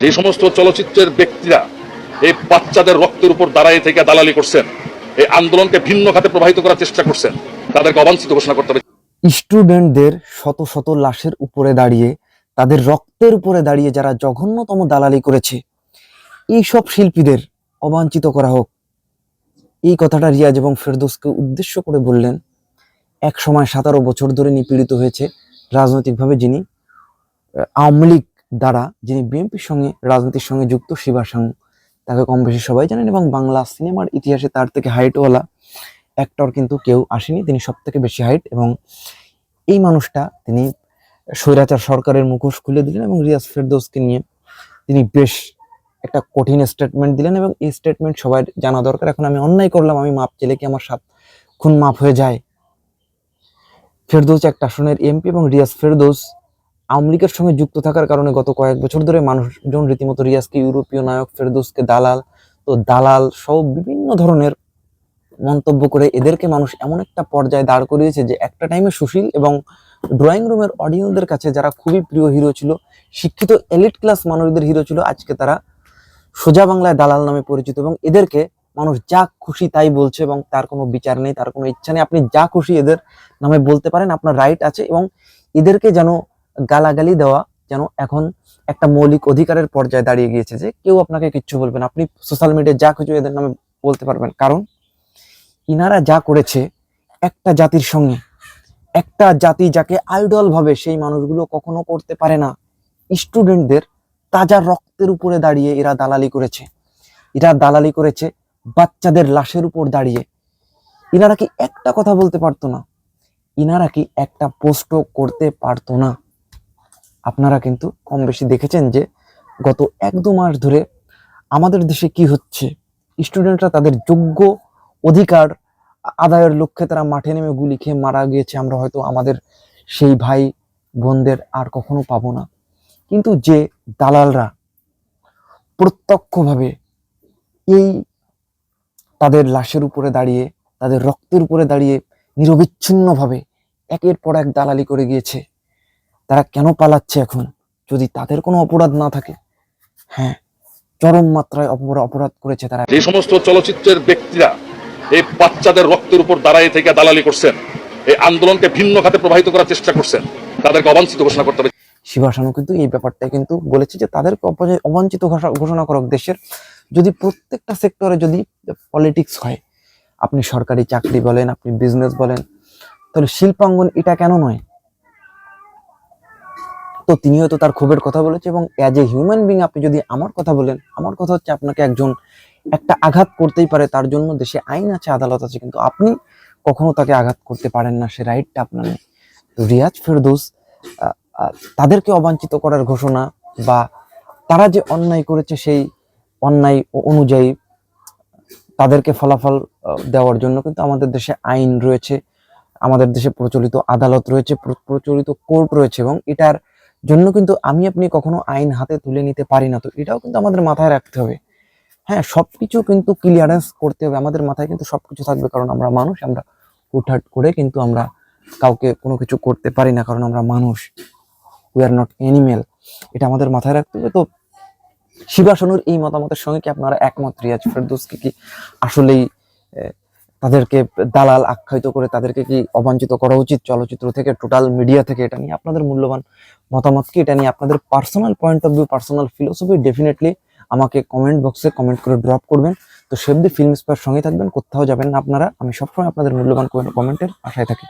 যে সমস্ত চলচ্চিত্রের ব্যক্তিরা এই বাচ্চাদের রক্তের উপর দাঁড়াই থেকে দালালি করছেন, এই আন্দোলনকে ভিন্ন খাতে প্রবাহিত করার চেষ্টা করছেন, তাদেরকে অবাঞ্ছিত ঘোষণা করতে হবে। স্টুডেন্টদের শত শত লাশের উপরে দাঁড়িয়ে, তাদের রক্তের উপরে দাঁড়িয়ে যারা জঘন্যতম দালালি করেছে এই সব শিল্পীদের অবাঞ্ছিত করা হোক। এই কথাটা রিয়াজ এবং ফেরদৌসকে উদ্দেশ্য করে বললেন এক সময় সতেরো বছর ধরে নিপীড়িত হয়েছে রাজনৈতিকভাবে যিনি, আওয়ামী লীগ দ্বারা যিনি বিএনপির সঙ্গে, রাজনীতির সঙ্গে যুক্ত শিবা সাহু তাকে কম বেশি সবাই জানেন এবং বাংলা সিনেমার ইতিহাসে তার থেকে হাইটওয়ালা অ্যাক্টর কিন্তু কেউ আসেনি। তিনি সব থেকে বেশি হাইট এবং এই মানুষটা তিনি স্বৈরাচার সরকারের মুখোশ খুলে দিলেন এবং রিয়াজ ফেরদৌসকে নিয়ে তিনি বেশ একটা কঠিন স্টেটমেন্ট দিলেন এবং এই স্টেটমেন্ট সবাই জানা দরকার। এখন আমি অন্যায় করলাম, আমি মাপ চেলে কি আমার সাত খুন মাপ হয়ে যায়? ফেরদৌস একটা আসনের এমপি এবং রিয়াজ ফেরদৌস লীগের সঙ্গে যুক্ত থাকার কারণে গত কয়েক বছর ধরে মানুষজন রীতিমতো রিয়াজকে, ইউরোপীয় নায়ক ফেরদৌসকে, দালাল, তো দালাল সহ বিভিন্ন ধরনের মন্তব্য করে এদেরকে মানুষ এমন একটা পর্যায়ে দাঁড় করিয়েছে যে একটা টাইমে সুশীল এবং ড্রয়িং রুমের অডিয়েন্সদের কাছে যারা খুবই প্রিয় হিরো ছিল, শিক্ষিত এলিট ক্লাস মানুষদের হিরো ছিল, আজকে তারা সোজা বাংলায় দালাল নামে পরিচিত এবং এদেরকে মানুষ যা খুশি তাই বলছে এবং তার কোনো বিচার নেই, তার কোনো ইচ্ছা নেই। আপনি যা খুশি এদের নামে বলতে পারেন, আপনার রাইট আছে এবং এদেরকে যেন গালাগালি দেওয়া যেন এখন একটা মৌলিক অধিকারের পর্যায়ে দাঁড়িয়ে গিয়েছে যে কেউ আপনাকে কিচ্ছু বলবেন আপনি সোশ্যাল মিডিয়ায় যা কিছু এদের নামে বলতে পারবেন। কারণ ইনারা যা করেছে একটা জাতির সঙ্গে, একটা জাতি যাকে আইডল ভাবে সেই মানুষগুলো কখনো করতে পারে না স্টুডেন্টদের তাজা রক্তের উপরে দাঁড়িয়ে এরা দালালি করেছে। এরা দালালি করেছে বাচ্চাদের লাশের উপর দাঁড়িয়ে। ইনারা কি একটা কথা বলতে পারতো না? ইনারা কি একটা পোস্টও করতে পারতো না? আপনারা কিন্তু কম বেশি দেখেছেন যে গত এক দু মাস ধরে আমাদের দেশে কি হচ্ছে? স্টুডেন্টরা তাদের যোগ্য অধিকার আদায়ের লক্ষ্যে তারা মাঠে নেমে গুলি খেয়ে মারা গিয়েছে। আমরা হয়তো আমাদের সেই ভাই বোনদের আর কখনো পাবো না। কিন্তু যে দালালরা প্রত্যক্ষভাবে এই তাদের লাশের উপরে দাঁড়িয়ে, তাদের রক্তের উপরে দাঁড়িয়ে নিরবিচ্ছিন্নভাবে একের পর এক দালালি করে গিয়েছে। তারা কেন পালাচ্ছে এখন? যদি তাদের কোনো অপরাধ না থাকে? হ্যাঁ চরম মাত্রায় অপরা- অপরাধ করেছে তারা। যে সমস্ত চলচ্চিত্রের ব্যক্তিরা এই বাচ্চাদের রক্তের উপর দাঁড়ায় থেকে দালালি করছেন এই আন্দোলনকে ভিন্ন খাতে প্রবাহিত করার চেষ্টা করছেন তাদেরকে অবাঞ্ছিত ঘোষণা করতে হবে। শিবাসানু কিন্তু এই ব্যাপারটা কিন্তু বলেছে যে তাদেরকে অবাঞ্ছিত ঘোষণা করক দেশের। যদি প্রত্যেকটা সেক্টরে যদি পলিটিক্স হয় আপনি সরকারি চাকরি বলেন আপনি বিজনেস বলেন তাহলে শিল্পাঙ্গন এটা কেন নয়? তো তিনিও তো তার ক্ষোভের কথা বলেছে এবং অ্যাজ এ হিউম্যান বিং আপনি যদি আমার কথা বলেন, আমার কথা হচ্ছে আপনাকে একজন, একটা আঘাত করতেই পারে, তার জন্য দেশে আইন আছে, আদালত আছে, কিন্তু আপনি কখনো তাকে আঘাত করতে পারেন না, সে রাইটটা আপনার নেই। রিয়াজ ফেরদৌস তাদেরকে অবাঞ্ছিত করার ঘোষণা বা তারা যে অন্যায় করেছে, সেই অন্যায় অনুযায়ী তাদেরকে ফলাফল দেওয়ার জন্য কিন্তু আমাদের দেশে আইন রয়েছে, আমাদের দেশে প্রচলিত আদালত রয়েছে, প্রচলিত কোর্ট রয়েছে এবং এটার জন্য কিন্তু আমি আপনি কখনো আইন হাতে তুলে নিতে পারি না। তো এটাও কিন্তু আমাদের মাথায় রাখতে হবে। হ্যাঁ সবকিছু কিন্তু ক্লিয়ারেন্স করতে হবে। আমাদের মাথায় কিন্তু সবকিছু থাকবে, কারণ আমরা মানুষ, আমরা হুটহাট করে কিন্তু আমরা কাউকে কোনো কিছু করতে পারি না, কারণ আমরা মানুষ। উই আর নট অ্যানিমেল এটা আমাদের মাথায় রাখতে হবে। তো শিবাসনুর এই মতামতের সঙ্গে কি আপনারা একমত? রিয়াজ ফেরদৌসকে কি আসলেই তাদেরকে দালাল আখ্যায়িত করে তাদেরকে কি অবাঞ্ছিত করা উচিত? চলচ্চিত্র থেকে টোটাল মিডিয়া থেকে এটা নিয়ে আপনাদের মূল্যবান মতামত কি? এটা নিয়ে আপনাদের personal point of view personal philosophy definitely আমাকে কমেন্ট বক্সে কমেন্ট করে ড্রপ করবেন। তো সেভ দি ফিল্ম স্পার সঙ্গে থাকবেন, কোথাও যাবেন না আপনারা। আমি সবসময় আপনাদের মূল্যবান কমেন্টের আশায় থাকি।